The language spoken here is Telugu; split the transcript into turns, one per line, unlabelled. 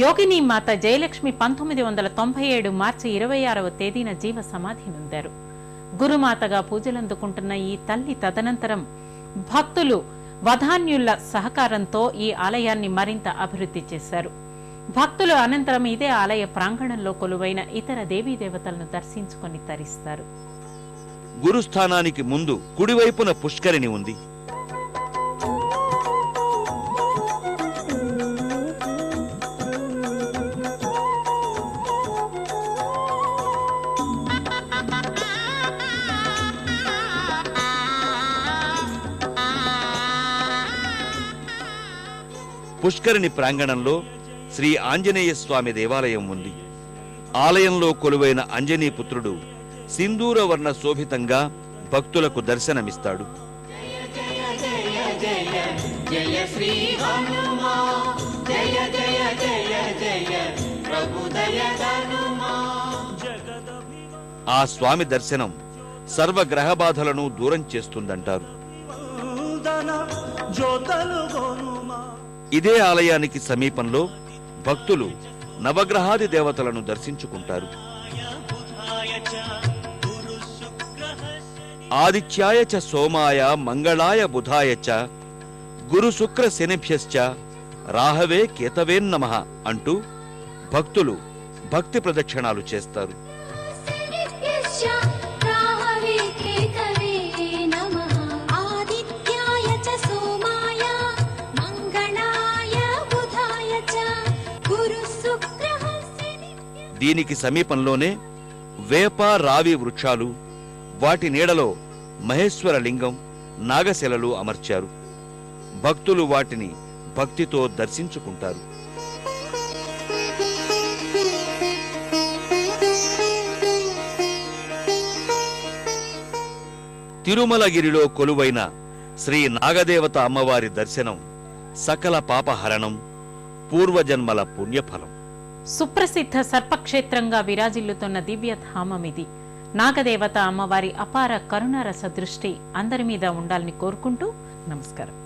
యోగిని మాత జయలక్ష్మి పంతొమ్మిది వందల తొంభై ఏడు మార్చి ఇరవై ఆరవ తేదీన జీవ సమాధి నొందారు. గురుమాతగా పూజలందుకుంటున్న ఈ తల్లి తదనంతరం భక్తులు వధాన్యుల సహకారంతో ఈ ఆలయాన్ని మరింత అభివృద్ధి చేశారు. భక్తులు అనంతరం ఇదే ఆలయ ప్రాంగణంలో కొలువైన ఇతర దేవీ దేవతలను దర్శించుకొని తరిస్తారు.
గురుస్థానానికి ముందు కుడివైపున పుష్కరిణి ఉంది. పుష్కరిణి ప్రాంగణంలో శ్రీ ఆంజనేయ స్వామి దేవాలయం ఉంది. ఆలయంలో కొలువైన అంజనీపుత్రుడు సింధూర వర్ణ శోభితంగా భక్తులకు దర్శనమిస్తాడు. ఆ స్వామి దర్శనం సర్వ గ్రహ బాధలను దూరం చేస్తుందంటారు.
జ్యోతలు గోనుమా.
ఇదే ఆలయానికి సమీపంలో భక్తులు నవగ్రహాది దేవతలను దర్శించుకుంటారు. ఆదిత్యాయ చ సోమాయ మంగళాయ బుధాయ చ గురు శుక్ర శనిభ్యశ్చ రాహవే కేతవేన్నమ అంటూ భక్తులు భక్తి ప్రదక్షిణాలు చేస్తారు. దీనికి సమీపంలోనే వేప రావి వృక్షాలు వాటి నీడలో మహేశ్వర లింగం నాగశిలలు అమర్చారు. భక్తులు వాటిని భక్తితో దర్శించుకుంటారు. తిరుమలగిరిలో కొలువైన శ్రీ నాగదేవత అమ్మవారి దర్శనం సకల పాపహరణం పూర్వజన్మల పుణ్యఫలం.
సుప్రసిద్ధ సర్పక్షేత్రంగా విరాజిల్లుతున్న దివ్యధామం ఇది. నాగదేవత అమ్మవారి అపార కరుణారస దృష్టి అందరి మీద ఉండాలని కోరుకుంటూ నమస్కారం.